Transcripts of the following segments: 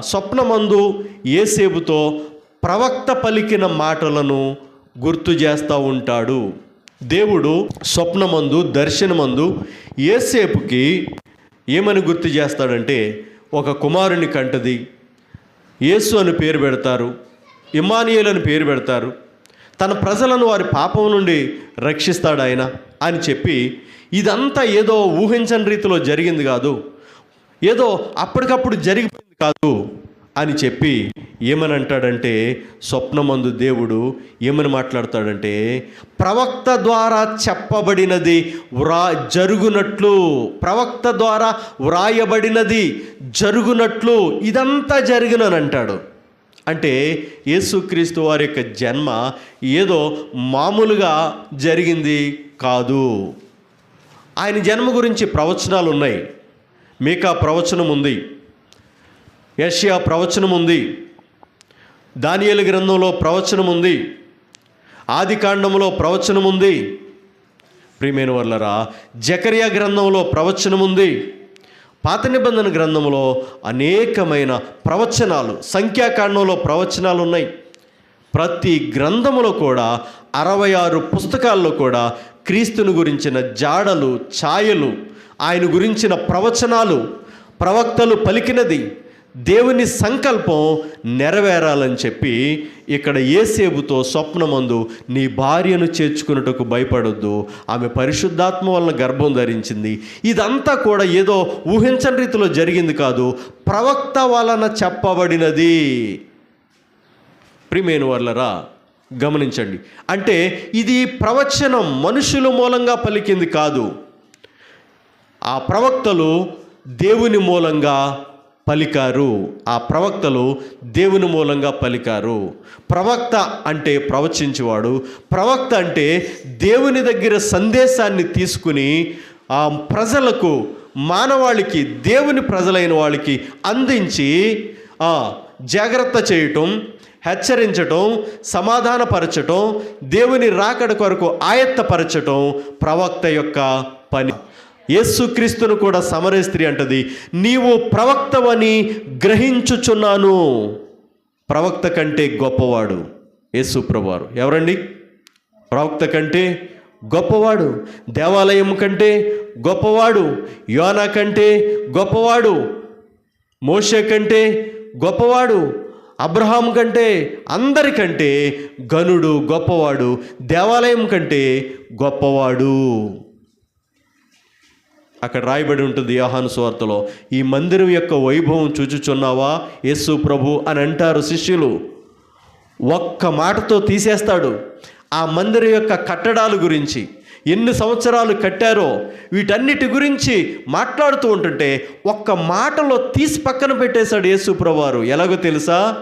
స్వప్నమందు ఏసేపుతో ప్రవక్త పలికిన మాటలను గుర్తు చేస్తూ ఉంటాడు. దేవుడు స్వప్నమందు దర్శనమందు ఏసేపుకి ఏమని గుర్తు చేస్తాడంటే ఒక కుమారుని కంటది. యేసు అని పేరు పెడతారు ఇమానియల్ అని పేరు పెడతారు. తన ప్రజలను వారి పాపం నుండి రక్షిస్తాడు ఆయన అని చెప్పి ఇదంతా ఏదో ఊహించని రీతిలో జరిగింది కాదు. ఏదో అప్పటికప్పుడు జరిగిపోయింది కాదు అని చెప్పి ఏమని అంటాడంటే స్వప్నమందు దేవుడు ఏమని మాట్లాడతాడంటే ప్రవక్త ద్వారా చెప్పబడినది వ్రా జరుగునట్లు ప్రవక్త ద్వారా వ్రాయబడినది జరుగునట్లు ఇదంతా జరిగినని అంటాడు. అంటే యేసుక్రీస్తు వారి యొక్క జన్మ ఏదో మామూలుగా జరిగింది కాదు. ఆయన జన్మ గురించి ప్రవచనాలు ఉన్నాయి మీకా ప్రవచనం ఉంది ఏషియా ప్రవచనం ఉంది దానియలు గ్రంథంలో ప్రవచనం ఉంది ఆది కాండంలో ప్రవచనం ఉంది ప్రియమైన వర్లరా జకరియా గ్రంథంలో ప్రవచనం ఉంది పాత నిబంధన గ్రంథంలో అనేకమైన ప్రవచనాలు సంఖ్యాకాండంలో ప్రవచనాలు ఉన్నాయి ప్రతి గ్రంథములో కూడా అరవై ఆరు పుస్తకాల్లో కూడా క్రీస్తుని గురించిన జాడలు ఛాయలు ఆయన గురించిన ప్రవచనాలు ప్రవక్తలు పలికినది దేవుని సంకల్పం నెరవేరాలని చెప్పి ఇక్కడ ఏసేబుతో స్వప్నమందు నీ భార్యను చేర్చుకున్నట్టుకు భయపడొద్దు. ఆమె పరిశుద్ధాత్మ వలన గర్భం ధరించింది. ఇదంతా కూడా ఏదో ఊహించని రీతిలో జరిగింది కాదు. ప్రవక్త వలన చెప్పబడినది. ప్రిమేను వర్లరా గమనించండి. అంటే ఇది ప్రవచనం మనుషుల మూలంగా పలికింది కాదు. ఆ ప్రవక్తలు దేవుని మూలంగా పలికారు. ఆ ప్రవక్తలు దేవుని మూలంగా పలికారు. ప్రవక్త అంటే ప్రవచించేవాడు. ప్రవక్త అంటే దేవుని దగ్గర సందేశాన్ని తీసుకుని ఆ ప్రజలకు మానవాళికి దేవుని ప్రజలైన వాళ్ళకి అందించి జాగ్రత్త చేయటం హెచ్చరించటం సమాధానపరచటం దేవుని రాకడ కొరకు ఆయత్తపరచటం ప్రవక్త యొక్క పని. యేసుక్రీస్తును కూడా సమరే స్త్రీ అంటది నీవు ప్రవక్తవని గ్రహించుచున్నాను. ప్రవక్త కంటే గొప్పవాడు యేసు ప్రభువారు. ఎవరండి? ప్రవక్త కంటే గొప్పవాడు. దేవాలయం కంటే గొప్పవాడు. యోనా కంటే గొప్పవాడు. మోషే కంటే గొప్పవాడు. అబ్రహాం కంటే అందరికంటే గనుడు గొప్పవాడు. దేవాలయం కంటే గొప్పవాడు. అక్కడ రాయబడి ఉంటుంది యోహాను స్వార్తలో ఈ మందిరం యొక్క వైభవం చూచుచున్నావా యేసు ప్రభు? అని అంటారు శిష్యులు. ఒక్క మాటతో తీసేస్తాడు ఆ మందిరం యొక్క కట్టడాల గురించి. ఎన్ని సంవత్సరాలు కట్టారో వీటన్నిటి గురించి మాట్లాడుతూ ఉంటుంటే ఒక్క మాటలో తీసి పక్కన పెట్టేశాడు యేసుప్రవారు ఎలాగో తెలుసా?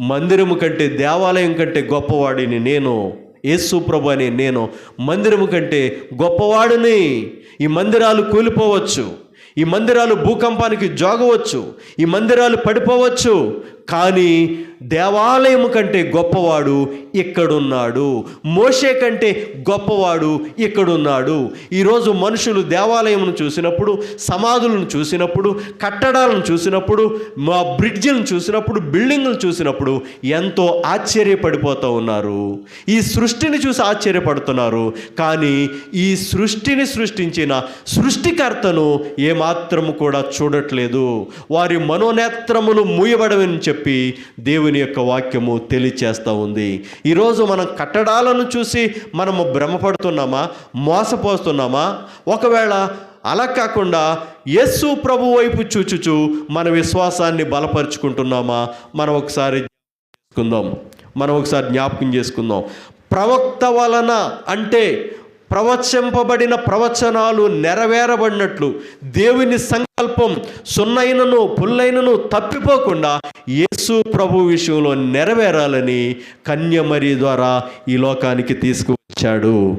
మందిరము కంటే దేవాలయం కంటే గొప్పవాడిని నేను యేసు ప్రభు అని నేను మందిరము కంటే గొప్పవాడిని. ఈ మందిరాలు కూలిపోవచ్చు. ఈ మందిరాలు భూకంపానికి జోగవచ్చు. ఈ మందిరాలు పడిపోవచ్చు. కానీ దేవాలయం కంటే గొప్పవాడు ఇక్కడున్నాడు. మోషే కంటే గొప్పవాడు ఇక్కడున్నాడు. ఈరోజు మనుషులు దేవాలయమును చూసినప్పుడు సమాధులను చూసినప్పుడు కట్టడాలను చూసినప్పుడు మా బ్రిడ్జిలను చూసినప్పుడు బిల్డింగ్లను చూసినప్పుడు ఎంతో ఆశ్చర్యపడిపోతూ ఉన్నారు. ఈ సృష్టిని చూసి ఆశ్చర్యపడుతున్నారు. కానీ ఈ సృష్టిని సృష్టించిన సృష్టికర్తను ఏమాత్రము కూడా చూడట్లేదు. వారి మనోనేత్రములు మూయబడవని చెప్పి దేవుని యొక్క వాక్యము తెలియచేస్తూ ఉంది. ఈరోజు మనం కట్టడాలను చూసి మనము భ్రమపడుతున్నామా? మోసపోస్తున్నామా? ఒకవేళ అలా కాకుండా యస్సు ప్రభు వైపు చూచుచు మన విశ్వాసాన్ని బలపరుచుకుంటున్నామా? మనం ఒకసారి చేసుకుందాం. మనం ఒకసారి జ్ఞాపకం చేసుకుందాం. ప్రవక్త వలన అంటే ప్రవచింపబడిన ప్రవచనాలు నెరవేరబడినట్లు దేవుని సంకల్పం సున్నైనను పుల్లైనను తప్పిపోకుండా యేసు ప్రభు విషయంలో నెరవేరాలని కన్యమరి ద్వారా ఈ లోకానికి తీసుకువచ్చాడు.